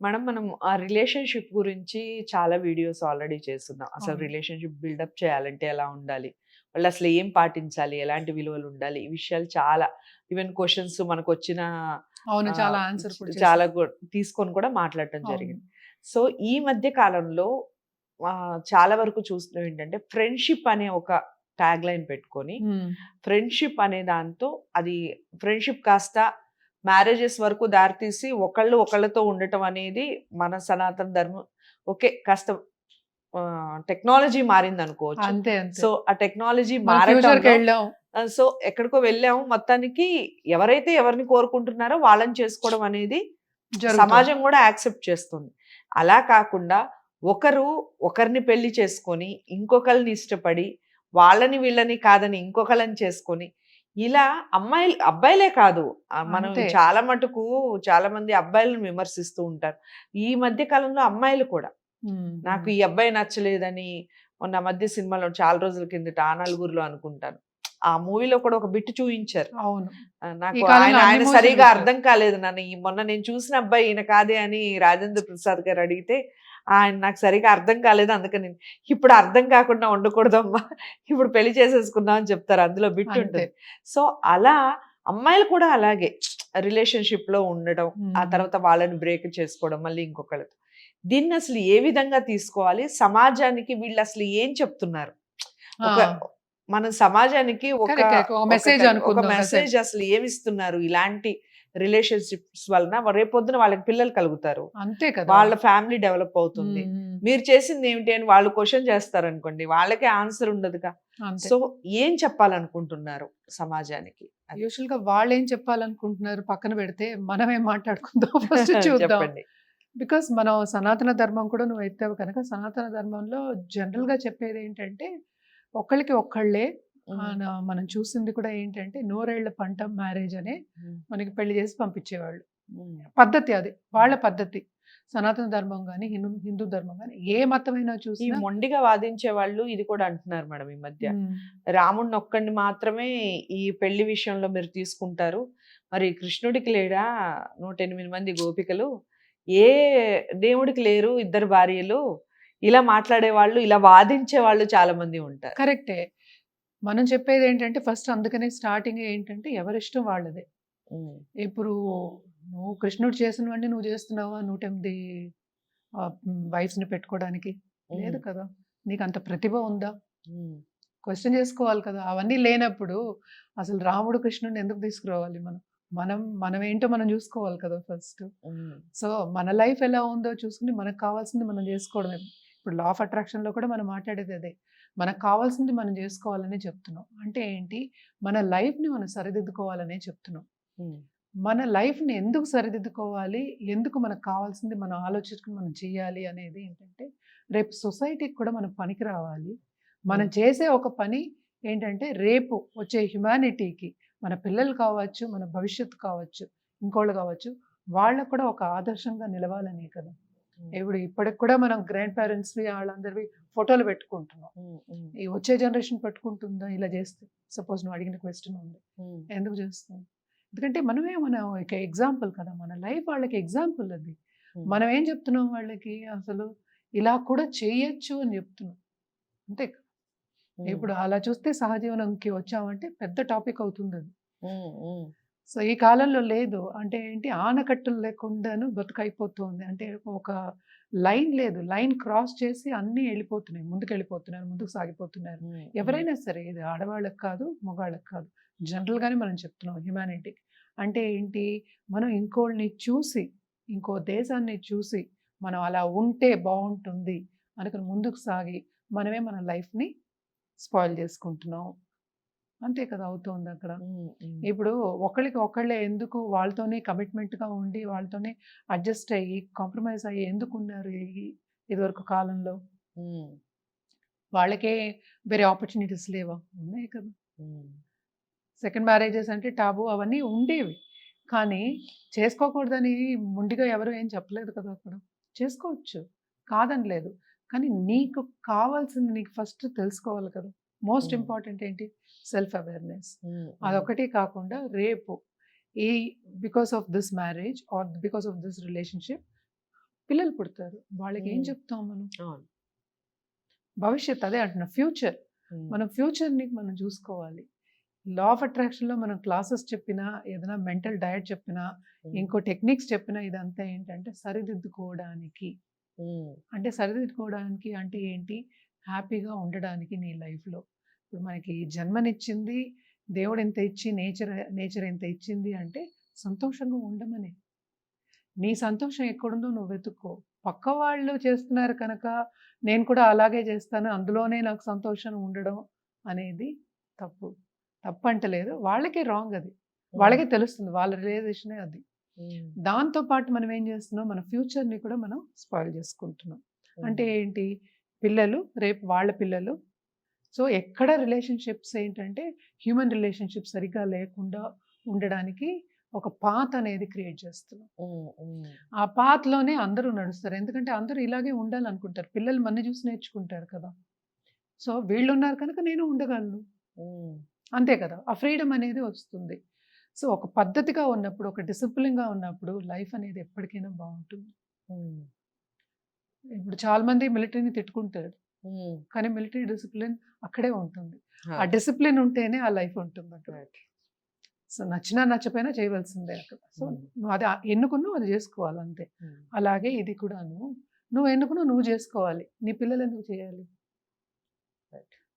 Madam మనం ఆ relationship గురించి చాలా వీడియోస్ ఆల్రెడీ చేస్తున్నాం. అసలు. రిలేషన్షిప్ బిల్డప్ చేయాలంటే ఎలా ఉండాలి? వాళ్ళు అసలు ఏం పాటించాలి? ఎలాంటి విలువలు ఉండాలి? ఈ విషయాలు చాలా ఈవెన్ క్వశ్చన్స్ మనకు వచ్చిన అవును చాలా ఆన్సర్ చాలా తీసుకొని కూడా మాట్లాడటం. జరిగింది. సో ఈ మధ్య కాలంలో చాలా వరకు చూస్తున్నాం ఏంటంటే ఫ్రెండ్షిప్ అనే ఒక ట్యాగ్ లైన్ పెట్టుకొని ఫ్రెండ్షిప్ అనే దాంతో అది ఫ్రెండ్షిప్ కాస్త మ్యారేజెస్ వరకు దారితీసి ఒకళ్ళు ఒకళ్ళతో ఉండటం అనేది మన సనాతన ధర్మం. ఓకే కాస్త టెక్నాలజీ మారింది అనుకోవచ్చు అంతే. సో ఆ టెక్నాలజీ వెళ్ళాం. సో ఎక్కడికో వెళ్ళాము. మొత్తానికి ఎవరైతే ఎవరిని కోరుకుంటున్నారో వాళ్ళని చేసుకోవడం అనేది. సమాజం కూడా యాక్సెప్ట్ చేస్తుంది. అలా కాకుండా ఒకరు ఒకరిని పెళ్ళి చేసుకొని ఇంకొకరిని ఇష్టపడి వాళ్ళని వీళ్ళని కాదని ఇంకొకళ్ళని చేసుకొని ఇలా అమ్మాయిలు అబ్బాయిలే కాదు. మనం. చాలా మటుకు చాలా మంది అబ్బాయిలను విమర్శిస్తూ ఉంటారు. ఈ మధ్య కాలంలో అమ్మాయిలు కూడా. నాకు. ఈ అబ్బాయి నచ్చలేదని మొన్న మధ్య సినిమాలో చాలా రోజుల కిందట ఆ నలుగురిలో అనుకుంటాను. ఆ మూవీలో కూడా ఒక బిట్ చూయించారు. అవును. నాకు ఆయన ఆయన సరిగా. అర్థం కాలేదు నన్ను. ఈ మొన్న నేను చూసిన అబ్బాయి ఈయన కాదే అని రాజేంద్ర ప్రసాద్ గారు అడిగితే ఆయన నాకు సరిగా అర్థం కాలేదు అందుకని ఇప్పుడు అర్థం కాకుండా ఉండకూడదమ్మా. ఇప్పుడు పెళ్ళి చేసేసుకుందాం అని చెప్తారు. అందులో బిట్ ఉంటుంది. సో అలా అమ్మాయిలు కూడా అలాగే రిలేషన్షిప్లో ఉండడం ఆ. తర్వాత వాళ్ళని బ్రేక్ చేసుకోవడం మళ్ళీ ఇంకొకళ్ళతో. దీన్ని అసలు ఏ విధంగా తీసుకోవాలి? సమాజానికి వీళ్ళు అసలు ఏం చెప్తున్నారు? ఒక మన సమాజానికి ఒక మెసేజ్ అసలు ఏమి ఇస్తున్నారు ఇలాంటి రిలేషన్షిప్స్ వలన రేపొద్దున వాళ్ళకి పిల్లలు కలుగుతారు. అంతే కదా. వాళ్ళ ఫ్యామిలీ డెవలప్ అవుతుంది. మీరు చేసింది ఏమిటి అని వాళ్ళు క్వశ్చన్ చేస్తారు అనుకోండి వాళ్ళకే ఆన్సర్ ఉండదుగా. సో ఏం చెప్పాలనుకుంటున్నారు సమాజానికి. యూజువల్గా వాళ్ళు ఏం చెప్పాలనుకుంటున్నారు పక్కన పెడితే మనమే మాట్లాడుకుందాం ఫస్ట్ చూద్దాం. చెప్పండి. బికాస్ మనం సనాతన ధర్మం కూడా నువ్వు ఎత్తావు కనుక సనాతన ధర్మంలో జనరల్గా చెప్పేది ఏంటంటే ఒకళ్ళకి ఒక్కళ్ళే మనం చూసింది కూడా ఏంటంటే నూరేళ్ళ పంట మ్యారేజ్ అనే మనకి పెళ్ళి చేసి పంపించేవాళ్ళు. పద్ధతి అది వాళ్ళ పద్ధతి. సనాతన ధర్మం కానీ హిందూ హిందూ ధర్మం కానీ ఏ మతమైనా ఈ చూసినా మొండిగా వాదించే వాళ్ళు ఇది కూడా అంటున్నారు మేడం ఈ మధ్య. రాముడిని ఒక్కడిని మాత్రమే ఈ పెళ్ళి విషయంలో మీరు తీసుకుంటారు. మరి కృష్ణుడికి లేడా నూట ఎనిమిది మంది గోపికలు? ఏ దేవుడికి లేరు ఇద్దరు భార్యలు? ఇలా మాట్లాడే వాళ్ళు ఇలా వాదించే వాళ్ళు చాలా మంది ఉంటారు. కరెక్టే. మనం చెప్పేది ఏంటంటే ఫస్ట్ అందుకనే స్టార్టింగ్ ఏంటంటే ఎవరిష్టం వాళ్ళదే. ఇప్పుడు నువ్వు కృష్ణుడు చేసినవన్నీ నువ్వు చేస్తున్నావా? నూట ఎనిమిది వైఫ్స్ని పెట్టుకోవడానికి. లేదు కదా? నీకు అంత ప్రతిభ ఉందా? క్వశ్చన్ చేసుకోవాలి కదా? అవన్నీ లేనప్పుడు అసలు రాముడు కృష్ణుడిని ఎందుకు తీసుకురావాలి మనం? మనం మనం ఏంటో మనం చూసుకోవాలి కదా ఫస్ట్. సో మన లైఫ్ ఎలా ఉందో చూసుకుని మనకు కావాల్సింది మనం చేసుకోవడమే. ఇప్పుడు లా ఆఫ్ అట్రాక్షన్లో కూడా మనం మాట్లాడేది అదే. మనకు కావాల్సింది మనం చేసుకోవాలని చెప్తున్నాం. అంటే ఏంటి? మన లైఫ్ని మనం సరిదిద్దుకోవాలనే చెప్తున్నాం. మన లైఫ్ని ఎందుకు సరిదిద్దుకోవాలి? ఎందుకు మనకు కావాల్సింది మనం ఆలోచించుకుని మనం చేయాలి అనేది ఏంటంటే రేపు సొసైటీకి కూడా మనం పనికి రావాలి. మనం. చేసే ఒక పని ఏంటంటే రేపు వచ్చే హ్యుమానిటీకి మన పిల్లలు కావచ్చు మన భవిష్యత్తు కావచ్చు ఇంకోళ్ళు కావచ్చు వాళ్ళకు కూడా ఒక ఆదర్శంగా నిలవాలనే కదా. ఇప్పుడు ఇప్పటికి కూడా మనం గ్రాండ్ పేరెంట్స్వి వాళ్ళందరివి ఫోటోలు పెట్టుకుంటున్నాం. ఈ వచ్చే జనరేషన్ పెట్టుకుంటుందా ఇలా చేస్తే? సపోజ్ నువ్వు అడిగిన క్వశ్చన్ ఉంది. ఎందుకు చేస్తాం ఎందుకంటే మనమే మన ఒక ఎగ్జాంపుల్ కదా మన లైఫ్ వాళ్ళకి ఎగ్జాంపుల్ అది. మనం ఏం చెప్తున్నాం వాళ్ళకి? అసలు ఇలా కూడా చేయొచ్చు అని చెప్తున్నాం. అంతే ఇప్పుడు అలా చూస్తే సహజీవనంకి వచ్చామంటే పెద్ద టాపిక్ అవుతుంది అది సో ఈ కాలంలో లేదు. అంటే ఏంటి? ఆనకట్టులు లేకుండాను బతుకైపోతుంది. అంటే ఒక లైన్ లేదు. లైన్ క్రాస్ చేసి అన్నీ వెళ్ళిపోతున్నాయి. ముందుకు వెళ్ళిపోతున్నారు ముందుకు సాగిపోతున్నారు ఎవరైనా సరే ఇది ఆడవాళ్ళకి కాదు మగవాళ్ళకి కాదు. జనరల్గానే మనం చెప్తున్నాం హ్యుమానిటీకి అంటే ఏంటి? మనం ఇంకోళ్ళని చూసి ఇంకో దేశాన్ని చూసి మనం అలా ఉంటే బాగుంటుంది అనుకుని ముందుకు సాగి మనమే మన లైఫ్ని స్పాయిల్ చేసుకుంటున్నాం. అంతే కదా అవుతుంది అక్కడ. ఇప్పుడు ఒకళ్ళకి ఒకళ్ళే ఎందుకు వాళ్ళతోనే కమిట్మెంట్గా ఉండి వాళ్ళతోనే అడ్జస్ట్ అయ్యి కాంప్రమైజ్ అయ్యి ఎందుకు ఉన్నారు ఈ- ఇదివరకు కాలంలో? వాళ్ళకే వేరే ఆపర్చునిటీస్ లేవా? ఉన్నాయి కదా. సెకండ్ మ్యారేజెస్ అంటే టాబు అవన్నీ ఉండేవి. కానీ చేసుకోకూడదని ముండిగా ఎవరు ఏం చెప్పలేదు కదా అక్కడ. చేసుకోవచ్చు. కాదని లేదు కానీ నీకు కావాల్సింది నీకు ఫస్ట్ తెలుసుకోవాలి కదా. మోస్ట్. ఇంపార్టెంట్ ఏంటి? Self awareness. అదొకటి కాకుండా రేపు ఈ because of this marriage or because of this relationship పిల్లలు పుడతారు. వాళ్ళకి ఏం. చెప్తాం మనం? భవిష్యత్ అదే అంటున్నా ఫ్యూచర్. మనం ఫ్యూచర్ని మనం చూసుకోవాలి. లా ఆఫ్ అట్రాక్షన్లో మనం క్లాసెస్ చెప్పినా ఏదైనా మెంటల్ డయట్ చెప్పినా ఇంకో టెక్నిక్స్ చెప్పినా ఇదంతా ఏంటంటే సరిదిద్దుకోవడానికి. అంటే సరిదిద్దుకోవడానికి అంటే ఏంటి? హ్యాపీగా ఉండడానికి నీ లైఫ్లో. ఇప్పుడు మనకి జన్మనిచ్చింది దేవుడు ఎంత ఇచ్చి నేచర్ నేచర్ ఎంత ఇచ్చింది అంటే సంతోషంగా ఉండమని. నీ సంతోషం ఎక్కడుందో నువ్వు వెతుక్కో. పక్క వాళ్ళు చేస్తున్నారు కనుక నేను కూడా అలాగే చేస్తాను అందులోనే నాకు సంతోషం ఉండడం అనేది తప్పు. తప్పు అంటలేదు వాళ్ళకే రాంగ్ అది. వాళ్ళకే తెలుస్తుంది వాళ్ళ రియలైజేషనే అది. ఉమ్, దాంతో పాటు మనం ఏం చేస్తున్నాం మన ఫ్యూచర్ని కూడా మనం స్పాయిల్ చేసుకుంటున్నాం. అంటే ఏంటి? పిల్లలు రేపు వాళ్ళ పిల్లలు. సో ఎక్కడ రిలేషన్షిప్స్ ఏంటంటే హ్యూమన్ రిలేషన్షిప్ సరిగ్గా లేకుండా ఉండడానికి ఒక పాత్ అనేది క్రియేట్ చేస్తున్నాం. ఆ పాత్లోనే అందరూ నడుస్తారు. ఎందుకంటే అందరూ ఇలాగే ఉండాలనుకుంటారు. పిల్లలు మన చూసి నేర్చుకుంటారు కదా. సో వీళ్ళు ఉన్నారు కనుక నేను ఉండగలను. అంతే కదా. ఆ ఫ్రీడమ్ అనేది వస్తుంది. సో ఒక పద్ధతిగా ఉన్నప్పుడు ఒక డిసిప్లిన్గా ఉన్నప్పుడు లైఫ్ అనేది ఎప్పటికైనా బాగుంటుంది. ఇప్పుడు చాలా మంది మిలిటరీని తిట్టుకుంటారు. కానీ మిలిటరీ డిసిప్లిన్ అక్కడే ఉంటుంది. ఆ డిసిప్లిన్ ఉంటేనే ఆ లైఫ్ ఉంటుంది అక్కడ. సో నచ్చినా నచ్చపోయినా చేయవలసిందే అక్కడ. సో. నువ్వు అది ఎన్నుకున్నావు అది చేసుకోవాలి అంతే అలాగే ఇది కూడాను. నువ్వు ఎన్నుకున్నావు నువ్వు చేసుకోవాలి. నీ పిల్లలు ఎందుకు చేయాలి.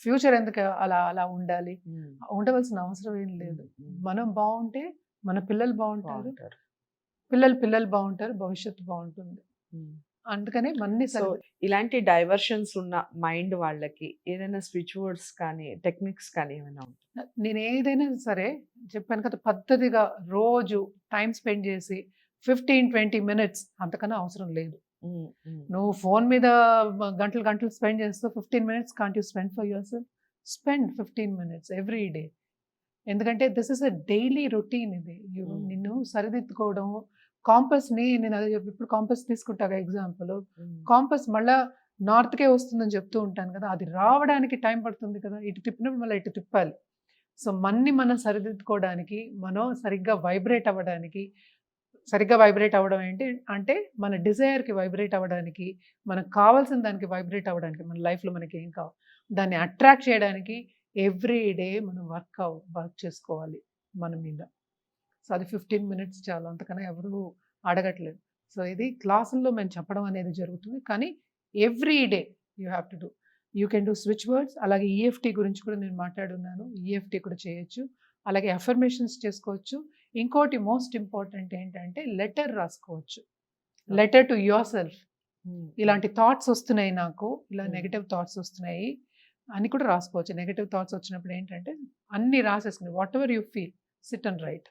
ఫ్యూచర్ ఎందుకు అలా అలా ఉండాలి? ఉండవలసిన అవసరం ఏం లేదు. మనం బాగుంటే మన పిల్లలు బాగుంటారు. పిల్లలు పిల్లలు బాగుంటారు. భవిష్యత్తు బాగుంటుంది. అందుకనే మన్ని సో ఇలాంటి డైవర్షన్స్ ఉన్న మైండ్ వాళ్ళకి ఏదైనా స్విచ్ వర్డ్స్ కానీ టెక్నిక్స్ కానీ ఏమైనా నేను ఏదైనా సరే చెప్పాను కదా పద్ధతిగా రోజు టైం స్పెండ్ చేసి ఫిఫ్టీన్ ట్వంటీ మినిట్స్ అంతకన్నా అవసరం లేదు. నువ్వు ఫోన్ మీద గంటలు గంటలు స్పెండ్ చేస్తూ fifteen minutes can't you spend for yourself spend fifteen minutes every day. ఎందుకంటే this is a daily routine ఇది. నిన్ను సరిదిద్దుకోవడం కాంపస్ని నేను అదే ఇప్పుడు కాంపస్ తీసుకుంటా ఎగ్జాంపుల్. కాంపస్ మళ్ళా నార్త్కే వస్తుందని చెప్తూ ఉంటాను కదా అది రావడానికి టైం పడుతుంది కదా ఇటు తిప్పినప్పుడు మళ్ళీ ఇటు తిప్పాలి. సో మన్ని మనం సరిదిద్దుకోవడానికి మనం సరిగ్గా వైబ్రేట్ అవ్వడానికి సరిగ్గా వైబ్రేట్ అవ్వడం ఏంటి అంటే మన డిజైర్కి వైబ్రేట్ అవ్వడానికి మనకు కావాల్సిన దానికి వైబ్రేట్ అవ్వడానికి మన లైఫ్లో మనకి ఏం కావాలి దాన్ని అట్రాక్ట్ చేయడానికి ఎవ్రీ డే మనం వర్క్ వర్క్ చేసుకోవాలి మన మీద. సో అది ఫిఫ్టీన్ మినిట్స్ చాలు. అంతకన్నా ఎవరు అడగట్లేదు. సో ఇది క్లాసుల్లో మేము చెప్పడం అనేది జరుగుతుంది. కానీ every day you have to do. You can do switch words. అలాగే ఈఎఫ్టీ గురించి కూడా నేను మాట్లాడున్నాను. ఈఎఫ్టీ కూడా చేయొచ్చు. అలాగే అఫర్మేషన్స్ చేసుకోవచ్చు. ఇంకోటి మోస్ట్ ఇంపార్టెంట్ ఏంటంటే లెటర్ రాసుకోవచ్చు. లెటర్ టు యువర్ సెల్ఫ్ ఇలాంటి థాట్స్ వస్తున్నాయి నాకు. ఇలా Hmm. నెగటివ్ థాట్స్ వస్తున్నాయి. అని కూడా రాసుకోవచ్చు. నెగటివ్ థాట్స్ వచ్చినప్పుడు ఏంటంటే అన్ని రాసేసుకుని whatever you feel sit and write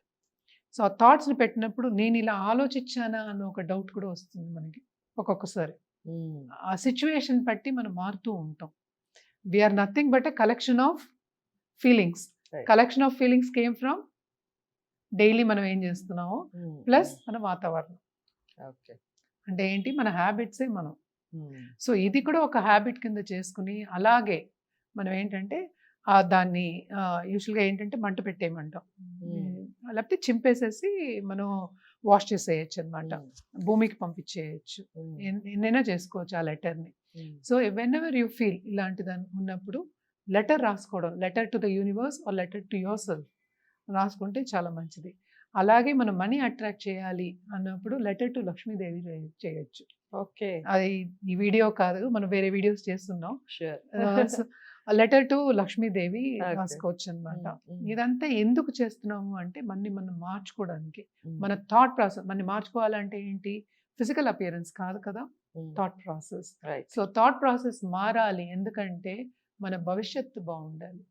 so ఆ థాట్స్ని పెట్టినప్పుడు నేను ఇలా ఆలోచించానా అన్న ఒక డౌట్ కూడా వస్తుంది మనకి ఒక్కొక్కసారి. ఆ సిచ్యువేషన్ బట్టి మనం మారుతూ ఉంటాం. We are nothing but a collection of feelings. Collection of feelings came from daily మనం ఏం చేస్తున్నామో ప్లస్ మన వాతావరణం. ఓకే. అంటే ఏంటి? మన హ్యాబిట్సే మనం. సో ఇది కూడా ఒక హ్యాబిట్ కింద చేసుకుని అలాగే మనం ఏంటంటే దాన్ని యూజువల్గా ఏంటంటే మంట పెట్టేయమంటాం. లేకపోతే చింపేసేసి మనం వాష్ చేసేయచ్చు అనమాట భూమికి పంపించేయచ్చు. ఎన్నైనా చేసుకోవచ్చు ఆ లెటర్ని. So whenever you feel ఇలాంటి దాన్ని ఉన్నప్పుడు లెటర్ రాసుకోవడం letter to the universe or letter to yourself రాసుకుంటే చాలా మంచిది. అలాగే మనం మనీ అట్రాక్ట్ చేయాలి అన్నప్పుడు లెటర్ టు లక్ష్మీదేవి చేయొచ్చు. ఓకే. అది ఈ వీడియో కాదు మనం వేరే వీడియోస్ చేస్తున్నాం. Letter to Lakshmidevi. రాసుకోవచ్చు అనమాట ఇదంతా ఎందుకు చేస్తున్నాము అంటే మన్ని మనం మార్చుకోవడానికి మన థాట్ ప్రాసెస్ మన మార్చుకోవాలంటే ఏంటి? ఫిజికల్ అపియరెన్స్ కాదు కదా? Thought process. So thought process మారాలి ఎందుకంటే మన భవిష్యత్తు బాగుండాలి.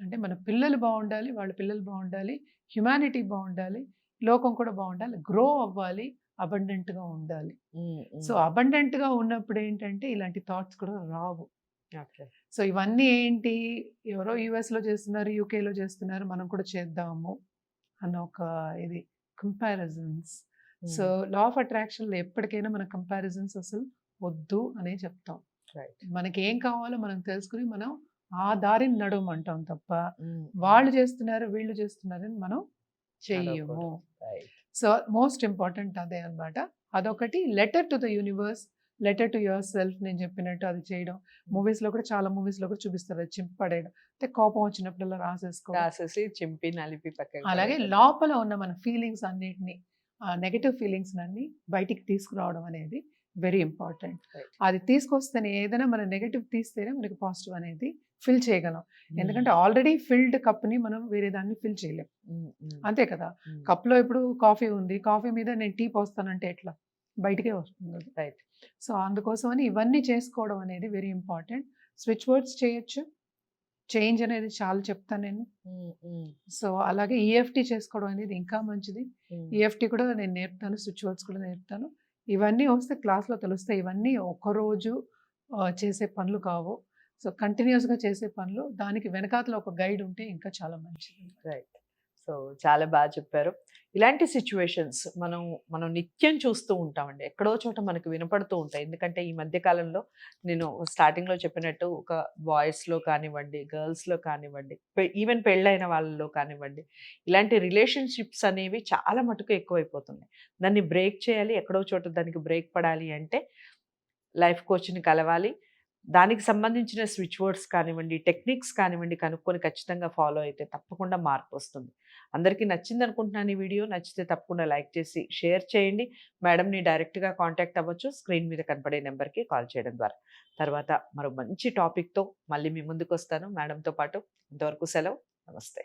అంటే మన పిల్లలు బాగుండాలి వాళ్ళ పిల్లలు బాగుండాలి హ్యుమానిటీ బాగుండాలి లోకం కూడా బాగుండాలి గ్రో అవ్వాలి అబండెంట్గా ఉండాలి. సో అబండెంట్గా ఉన్నప్పుడు ఏంటంటే ఇలాంటి థాట్స్ కూడా రావు. సో ఇవన్నీ ఏంటి? ఎవరో యూఎస్లో చేస్తున్నారు యూకేలో చేస్తున్నారు మనం కూడా చేద్దాము అన్న ఒక ఇది కంపారిజన్స్ సో లా ఆఫ్ అట్రాక్షన్లో ఎప్పటికైనా మన కంపారిజన్స్ అసలు వద్దు అనే చెప్తాం. మనకి ఏం కావాలో మనం తెలుసుకుని మనం ఆ దారిని నడవమంటాం తప్ప వాళ్ళు చేస్తున్నారు వీళ్ళు చేస్తున్నారని మనం చెయ్యము. సో మోస్ట్ ఇంపార్టెంట్ అదే అన్నమాట. అదొకటి letter to the universe letter to yourself నేను చెప్పినట్టు అది చేయడం. మూవీస్లో కూడా చాలా మూవీస్లో కూడా చూపిస్తారు. అది చింపి పడేయడం. అంటే కోపం వచ్చినప్పుడల్లా రాసేసుకోవడం. రాసేసి చింపి నలిపి అలాగే. లోపల ఉన్న మన ఫీలింగ్స్ అన్నిటిని ఆ నెగటివ్ ఫీలింగ్స్ అన్ని బయటికి తీసుకురావడం అనేది వెరీ ఇంపార్టెంట్. అది తీసుకొస్తేనే ఏదైనా మన నెగటివ్ తీస్తేనే మనకి పాజిటివ్ అనేది ఫిల్ చేయగలం. ఎందుకంటే ఆల్రెడీ ఫిల్డ్ కప్ని మనం వేరే దాన్ని ఫిల్ చేయలేం. అంతే కదా. కప్లో ఇప్పుడు కాఫీ ఉంది. కాఫీ మీద నేను టీ పోస్తానంటే ఎట్లా? బయటికే వస్తుంది. Right. సో అందుకోసమని ఇవన్నీ చేసుకోవడం అనేది వెరీ ఇంపార్టెంట్. స్విచ్ వర్డ్స్ చేయొచ్చు. చేంజ్ అనేది చాలా చెప్తాను నేను. సో అలాగే ఈఎఫ్టీ చేసుకోవడం అనేది ఇంకా మంచిది. ఈఎఫ్టీ కూడా నేను నేర్పుతాను స్విచ్ వర్డ్స్ కూడా నేర్పుతాను. ఇవన్నీ వస్తే క్లాస్లో తెలుస్తాయి. ఇవన్నీ ఒక్కరోజు ఆ, చేసే పనులు కావు. సో కంటిన్యూస్గా చేసే పనులు దానికి వెనకాతల ఒక గైడ్ ఉంటే ఇంకా చాలా మంచిది. సో చాలా బాగా చెప్పారు. ఇలాంటి సిచ్యువేషన్స్ మనం మనం నిత్యం చూస్తూ ఉంటామండి. ఎక్కడో చోట మనకు వినపడుతూ ఉంటాయి. ఎందుకంటే ఈ మధ్య కాలంలో నేను స్టార్టింగ్లో చెప్పినట్టు ఒక బాయ్స్లో కానివ్వండి గర్ల్స్లో కానివ్వండి ఈవెన్ పెళ్ళైన వాళ్ళలో కానివ్వండి ఇలాంటి రిలేషన్షిప్స్ అనేవి చాలా మటుకు ఎక్కువైపోతున్నాయి. దాన్ని బ్రేక్ చేయాలి ఎక్కడో చోట దానికి బ్రేక్ పడాలి అంటే లైఫ్ కోచ్ని కలవాలి. దానికి సంబంధించిన స్విచ్ వర్డ్స్ కానివ్వండి టెక్నిక్స్ కానివ్వండి కనుక్కొని ఖచ్చితంగా ఫాలో అయితే తప్పకుండా మార్పు వస్తుంది. అందరికీ నచ్చింది అనుకుంటున్నాను ఈ వీడియో. నచ్చితే తప్పకుండా లైక్ చేసి షేర్ చేయండి. మేడంని డైరెక్ట్గా కాంటాక్ట్ అవ్వచ్చు. స్క్రీన్ మీద కనపడే నెంబర్కి కాల్ చేయడం ద్వారా. తర్వాత మరో మంచి టాపిక్తో మళ్ళీ మీ ముందుకు వస్తాను. మేడంతో పాటు ఇంతవరకు సెలవు. నమస్తే.